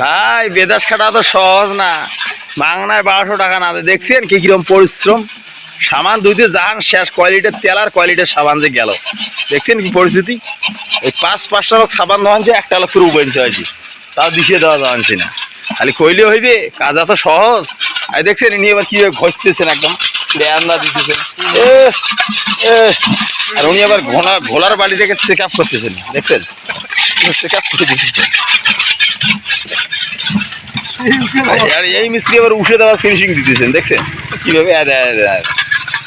ভাই, বেদাস খাটা তো সহজ না। বাংলায় বারোশো টাকা না দেখছেন কি কিরম পরিশ্রম? সাবান দুইতে যান, শেষ কোয়ালিটির তেল আর কোয়ালিটির সাবান যে গেল। দেখছেন কি পরিস্থিতি? এই পাঁচ পাঁচটা লোক সাবান দেওয়ানছে একটা লোক পুরো উবেনছে হয়েছে। তাও দিশিয়ে দেওয়া যাওয়ানছি না। খালি কইলে হইবে, কাজ এত সহজ। আর দেখছেন, ইনি এবার কীভাবে ঘষতেছেন একদম। রান্না দিতেছেন। আর উনি আবার ঘোলা ঘোলার বাড়িটাকে চেক আপ করতেছেন। দেখছেন? চেক আপ করে দিতেছেন। আর এই মিস্ত্রি আবার উঠে দেওয়ার ফিনিশিং দিতেছেন, দেখছেন? কীভাবে? আদা আদা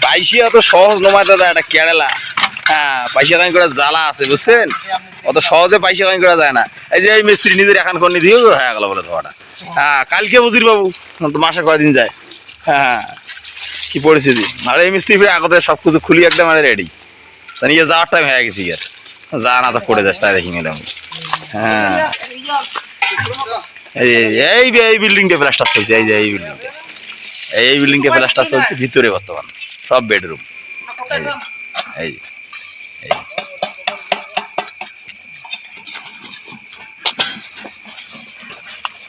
পাইসিয়া তো সহজ নমায় দাদা কেরালা। হ্যাঁ পয়সা কামাই করা জ্বালা আছে, বুঝছেন? অত সহজে পয়সা করা যায় না। এই যে এই মিস্ত্রি নিজের বলে হ্যাঁ কালকে বুঝির বাবু মাসে কয়দিন যায়? হ্যাঁ কি পরিস্থিতি? আর এই মিস্ত্রি ফিরে আগতে সব কিছু খুলি একদম মানে রেডি তা যাওয়ার টাইম হয়ে গেছি আর যা না তো পড়ে যাস, তাই দেখি হ্যাঁ। এই এই এই বিল্ডিংটা প্লাস্টার চলছে এই যে এই বিল্ডিংটা এই বিল্ডিংটা প্লাস্টার চলছে ভিতরে বর্তমান সব বেডরুম এই এই।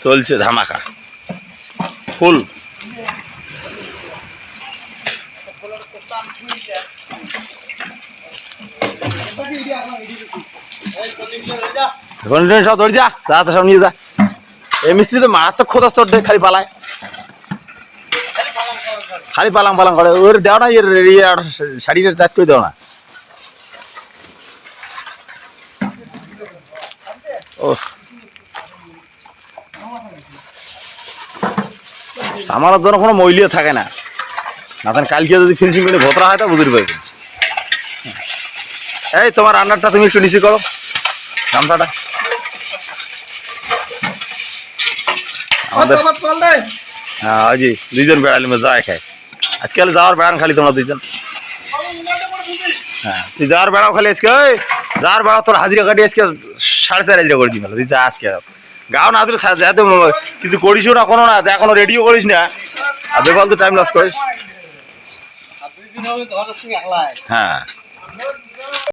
চলছে ধামাকা। ফুল। সব ধরে যা যা সব নিয়ে যা। এই মিস্ত্রি তো মারাত্মক খোদা চট খালি পালায়। খালি পালাং পালাং করে ওর দেও না এর শাড়িটা টাচ করে দেও না। ও আমার জন্য কোনো মূল্য থাকে না। না কালকে যদি ফিনিশিং করে ভোতরা হয় তা বুঝতে পারবে। এই তোমার রান্নারটা তুমি একটু নিচে করো। গামছাটা। আমাদের হ্যাঁ ওই যে দুইজন বেড়ালি মে যায় খায়। আজকাল যাওয়ার বেড়ান খালি তোমরা দুইজন। হ্যাঁ তুই যাওয়ার বেড়াও খালি আজকে ওই যাওয়ার বেড়া তোর হাজিরা কাটি আজকে সাড়ে চার হাজিরা করে দিই তুই যা আজকে। গাও না দিলে যাতে কিছু করিসও না কোনো না এখনও রেডিও করিস না। আর বেফাল তো টাইম লস করিস। হ্যাঁ।